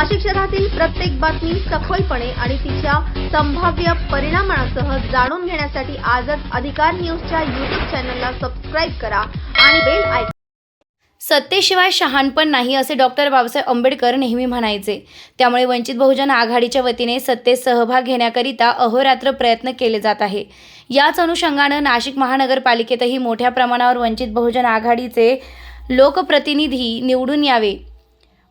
नाशिक शहरातील प्रत्येक बातमी सखोलपणे आणि तिच्या संभाव्य परिणामांसह जाणून घेण्यासाठी आजच अधिकार न्यूजच्या यूट्यूब चॅनलला सबस्क्राईब करा आणि बेल आयकॉन सत्तेशिवाय शहाणपण नाही असे डॉक्टर बाबासाहेब आंबेडकर नेहमी म्हणायचे. त्यामुळे वंचित बहुजन आघाडीच्या वतीने सत्तेत सहभाग घेण्याकरिता अहोरात्र प्रयत्न केले जात आहे. याच अनुषंगानं नाशिक महानगरपालिकेतही मोठ्या प्रमाणावर वंचित बहुजन आघाडीचे लोकप्रतिनिधी निवडून यावे.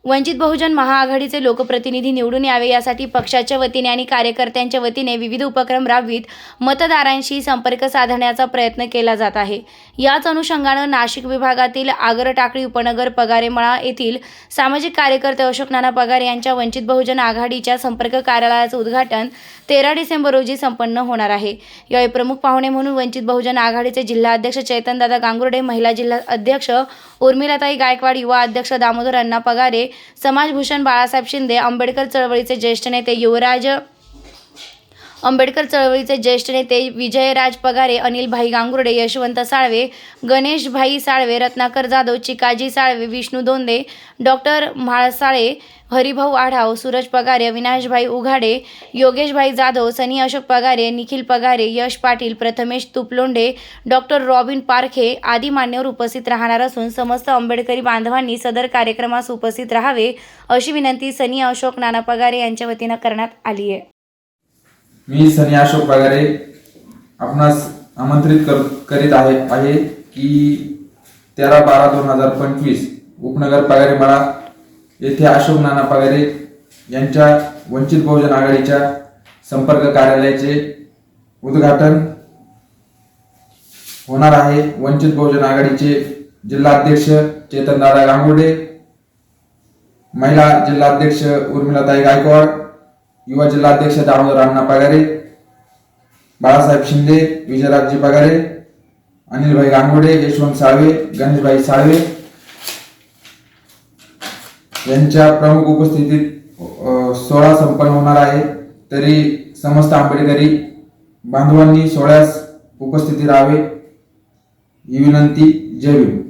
वंचित बहुजन महाआघाडीचे लोकप्रतिनिधी निवडून यावे यासाठी पक्षाच्या वतीने आणि कार्यकर्त्यांच्या वतीने विविध उपक्रम राबवित मतदारांशी संपर्क साधण्याचा प्रयत्न केला जात आहे. याच अनुषंगानं नाशिक विभागातील आगरटाकळी उपनगर पगारेमळा येथील सामाजिक कार्यकर्ते अशोक नाना पगार यांच्या वंचित बहुजन आघाडीच्या संपर्क कार्यालयाचं उद्घाटन तेरा डिसेंबर रोजी संपन्न होणार आहे. यावेळी प्रमुख पाहुणे म्हणून वंचित बहुजन आघाडीचे जिल्हाध्यक्ष चैतनदादा गांगुर्डे महिला जिल्हा अध्यक्ष उर्मिलाताई गायकवाड युवा अध्यक्ष दामोदर अण्णा पगारे समाजभूषण बाळासाहेब शिंदे आंबेडकर चळवळीचे ज्येष्ठ नेते युवराज आंबेडकर चळवळीचे ज्येष्ठ नेते Vijayraj Pagare Anilbhai Gangurde Yashwant Salve Ganeshbhai Salve Ratnakar Jadhav Chikaji Salve Vishnu Donde doctor Mhalsale Haribhau Adhav Suraj Pagare Avinashbhai Ughade Yogeshbhai Jadhav Sunny Ashok Pagare Nikhil Pagare Yash Patil Prathamesh Tuplonde doctor Robin Parkhe आदी मान्यवर उपस्थित राहणार असून समस्त आंबेडकरी बांधवांनी सदर कार्यक्रमास उपस्थित राहावे अशी विनंती सनी अशोक नाना पगारे यांच्या वतीनं करण्यात आली आहे. मी सनी अशोक पगारे आपणास आमंत्रित कर करीत आहे आहे की तेरा बारा दोन हजार पंचवीस उपनगर पगारे मळा येथे अशोक नाना पगारे यांच्या वंचित बहुजन आघाडीच्या संपर्क कार्यालयाचे उद्घाटन होणार आहे. वंचित बहुजन आघाडीचे जिल्हाध्यक्ष चेतनदादा गांगुडे महिला जिल्हाध्यक्ष उर्मिलाताई गायकवाड युवा जिल्हाध्यक्ष दामोदर अण्णा पगारे बाळासाहेब शिंदे विजयराजजी पगारे अनिलभाई गांगोडे यशवंत साळवे गणेशभाई साळवे यांच्या प्रमुख उपस्थितीत सोहळा संपन्न होणार आहे. तरी समस्त आंबेडकरी बांधवांनी सोहळ्यास उपस्थिती राहावे. ही विनंती. जय भीम.